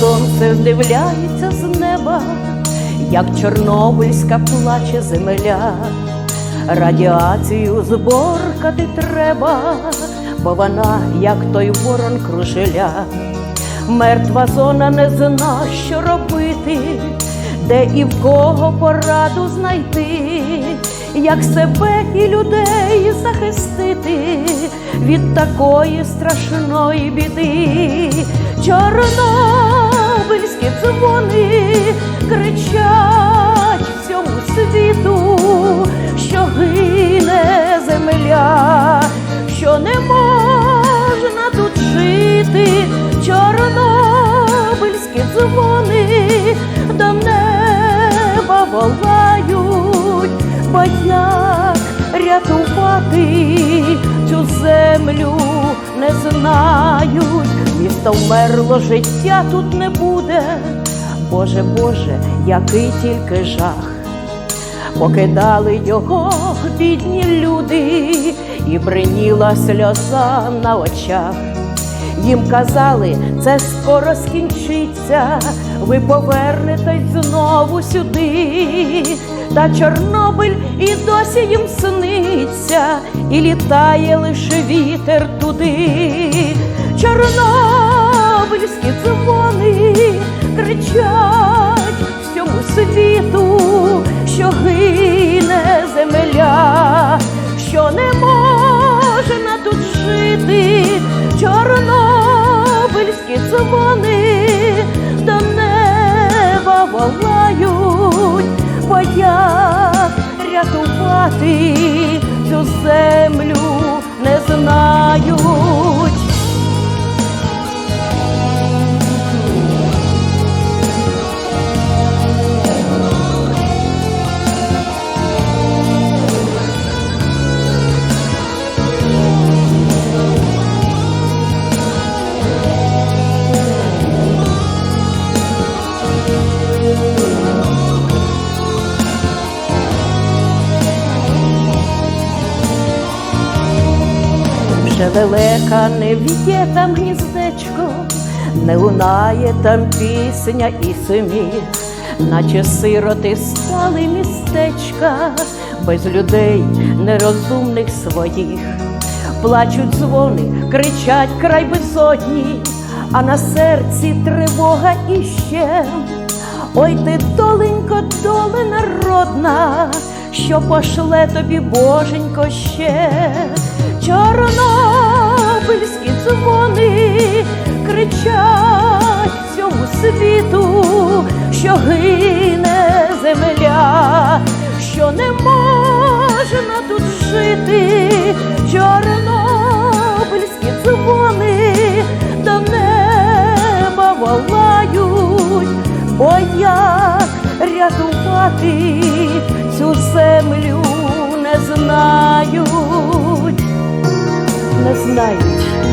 сонце вдивляється з неба, як Чорнобильська плаче земля. Радіацію зборкати треба, бо вона, як той ворон кружеля. Мертва зона не зна, що робити, де і в кого пораду знайти, як себе і людей захистити від такої страшної біди. Чорнобильські волають, бо рятувати цю землю не знають. Місто вмерло, життя тут не буде. Боже, Боже, який тільки жах. Покидали його бідні люди, і бриніла сльоза на очах. Їм казали, це скоро скінчиться, ви повернетесь знову сюди. Та Чорнобиль і досі їм сниться, і літає лише вітер туди. Чорнобильські дзвони рятувати цю землю Вже велика не в'є там гніздечко, не лунає там пісня і сміх, наче сироти стали містечка, без людей нерозумних своїх. Плачуть дзвони, кричать край безодні, а на серці тривога іще. Ой ти, доленько, доле народна, що пошле тобі боженько ще. Чорнобильські кричать всьому світу, що гине земля, що не можна тут жити. Чорнобильські дзвони до неба волають, бо як рятувати цю землю не знають не знають.